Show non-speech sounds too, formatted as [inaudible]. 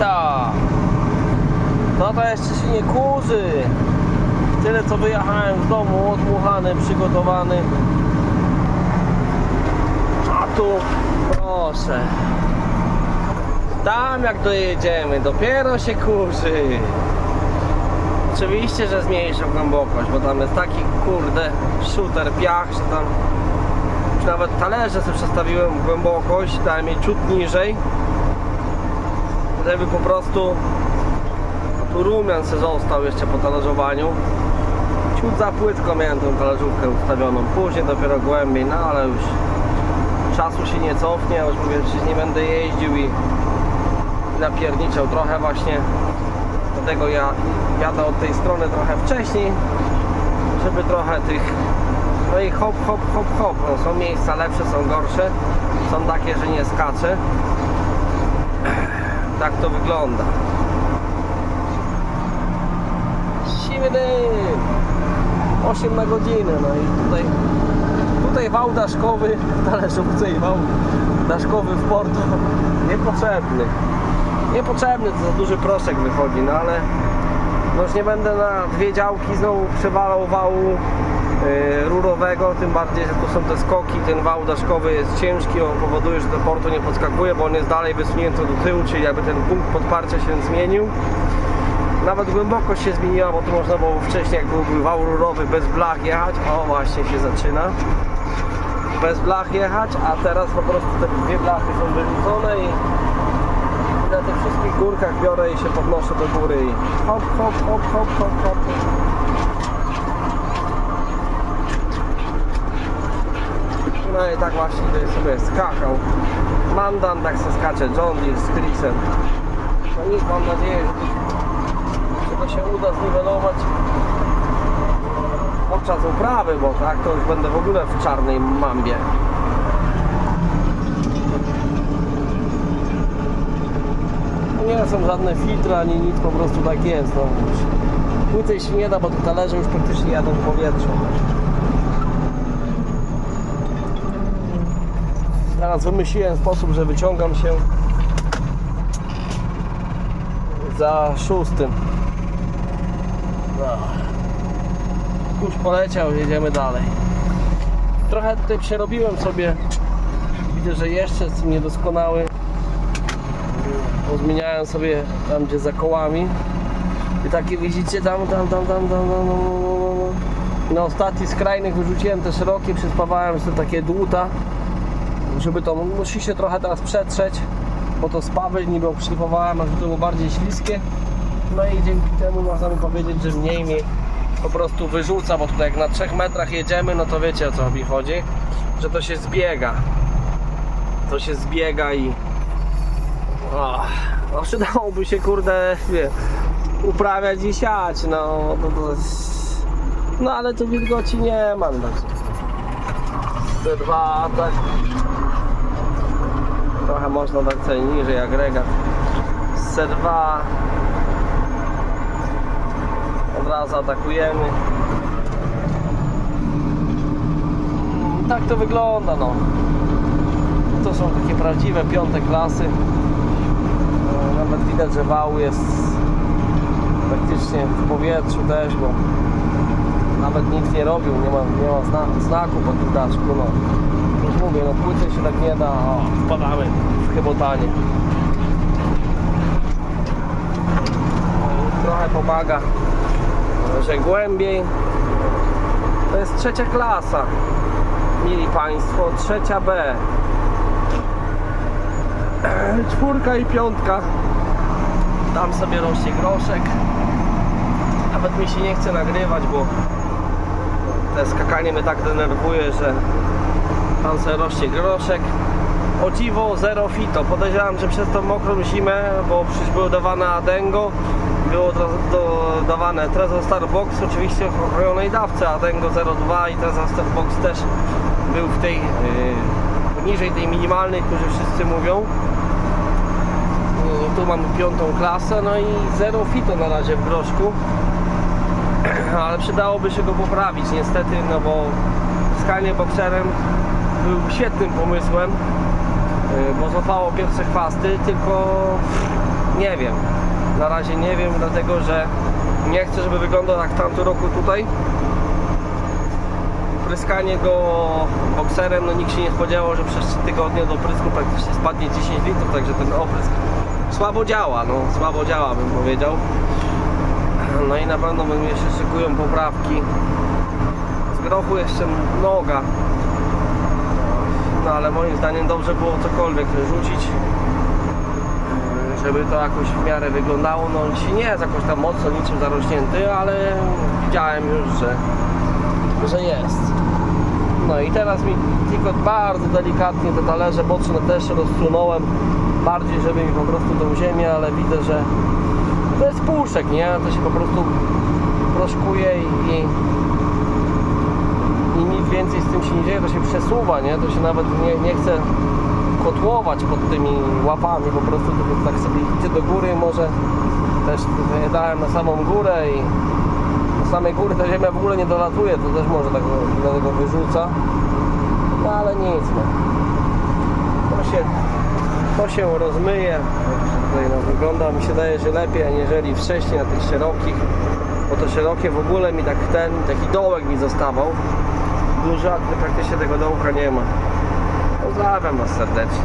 Jazda! To jeszcze się nie kurzy. Tyle co wyjechałem z domu, odmuchany, przygotowany. A tu, proszę. Tam jak dojedziemy, dopiero się kurzy. Oczywiście, że zmniejsza głębokość, bo tam jest taki kurde shooter piach, że tam już nawet talerze sobie przestawiłem głębokość, dałem jej ciut niżej żeby po prostu tu rumian se został jeszcze po talerzowaniu. Ciut za płytko miałem tą talerzówkę ustawioną. Później dopiero głębiej, no ale już czasu się nie cofnie, już mówię, że nie będę jeździł i napierniczał trochę właśnie. Dlatego ja jadę od tej strony trochę wcześniej żeby trochę tych no i hop, hop, hop, hop. No, są miejsca lepsze, są gorsze. Są takie, że nie skacze tak to wygląda. Siwy dym. 8 na godzinę no i tutaj tutaj wał daszkowy [laughs] talerzówce i wał daszkowy w portu niepotrzebny. Niepotrzebny, to za duży proszek wychodzi, no ale no już nie będę na dwie działki znowu przewalał wału rurowego, tym bardziej, że tu są te skoki, ten wał daszkowy jest ciężki, on powoduje, że do portu nie podskakuje, bo on jest dalej wysunięty do tyłu, czyli jakby ten punkt podparcia się zmienił. Nawet głębokość się zmieniła, bo tu można było wcześniej, jak byłby wał rurowy bez blach jechać, o właśnie się zaczyna bez blach jechać, a teraz po prostu te dwie blachy są wyrzucone i na tych wszystkich górkach biorę i się podnoszę do góry i hop, hop, hop, hop, hop, hop. No i tak właśnie tutaj sobie skakał. Mandan, tak se skacze John Deere z Chrisem. No nic, mam nadzieję, że to, że to się uda zniwelować podczas uprawy, bo tak to już będę w ogóle w czarnej mambie. Nie są żadne filtry ani nic, po prostu tak jest. No. Kłócej się nie da, bo te talerze już praktycznie jadą w powietrzu. Teraz wymyśliłem sposób, że wyciągam się za szóstym. No. Kurz poleciał, jedziemy dalej. Trochę tutaj przerobiłem sobie. Widzę, że jeszcze jest niedoskonały. Pozmieniałem sobie tam gdzie za kołami. I takie widzicie tam, tam, tam, tam, tam, tam, tam, tam. Na ostatni skrajnych wyrzuciłem te szerokie, przyspawałem sobie takie dłuta, żeby to musi się trochę teraz przetrzeć, bo to spawy niby obszlifowałem, a żeby to było bardziej śliskie. No i dzięki temu można by powiedzieć, że mniej mi po prostu wyrzuca, bo tutaj jak na 3 metrach jedziemy, no to wiecie o co mi chodzi, że to się zbiega. To się zbiega i o, no przydałoby się kurde wie, uprawiać i siać, no, no, ale tu wilgoci nie ma. No. Te dwa tak trochę można dać sobie niżej agregat C2 od razu atakujemy. Tak to wygląda no. To są takie prawdziwe piąte klasy. No, nawet widać, że wał jest praktycznie w powietrzu też, bo nawet nic nie robił, nie ma, nie ma zna, znaku po tym daszku, no. Już mówię, no płyty się tak nie da, wpadamy w chybotanie. Trochę pomaga, że głębiej. To jest trzecia klasa, mili Państwo, trzecia B. [clears throat] Czwórka i piątka. Tam sobie rośnie groszek. Nawet mi się nie chce nagrywać, bo te skakanie mnie tak denerwuje, że tam groszek. O dziwo zero fito. Podejrzewam, że przez tą mokrą zimę, bo przecież było dawane Adengo, było do- dodawane Trezor Starbox, oczywiście w ochronionej dawce Adengo 02 i Trezor Starbox też był w tej, yy, poniżej tej minimalnej, którzy wszyscy mówią. Yy, Tu mamy piątą klasę, no i zero fito na razie w groszku. [clears throat] Ale przydałoby się go poprawić niestety, no bo skanie bokserem był świetnym pomysłem, yy, bo złapało pierwsze chwasty, tylko Nie wiem. Na razie nie wiem, dlatego że nie chcę, żeby wyglądał jak tamto roku tutaj. Pryskanie go bokserem, no nikt się nie spodziewał, że przez 3 tygodnie do prysku praktycznie spadnie 10 litrów, także ten oprysk słabo działa, no słabo działa bym powiedział. No i na pewno mi jeszcze szykują poprawki. Z grochu jeszcze noga. No ale moim zdaniem dobrze było cokolwiek wyrzucić żeby to jakoś w miarę wyglądało. No dzisiaj nie jest jakoś tam mocno niczym zarośnięty, ale widziałem już, że, że jest. No i teraz mi tylko bardzo delikatnie te talerze boczne też rozsunąłem bardziej, żeby mi po prostu tą ziemię, ale widzę, że to jest puszek, nie? To się po prostu proszkuje i, i i więcej z tym się nie dzieje, to się przesuwa, nie? To się nawet nie, nie chce kotłować pod tymi łapami, po prostu to tak sobie idzie do góry, może też dałem na samą górę i do samej góry ta ziemia w ogóle nie dolatuje, to też może tak do tego wyrzuca, no ale nic, no. To się, to się rozmyje, tutaj no, wygląda mi się daje, że lepiej aniżeli wcześniej na tych szerokich, bo to szerokie w ogóle mi tak ten, taki dołek mi zostawał, duży, a praktycznie tego dołka nie ma. Pozdrawiam Was serdecznie.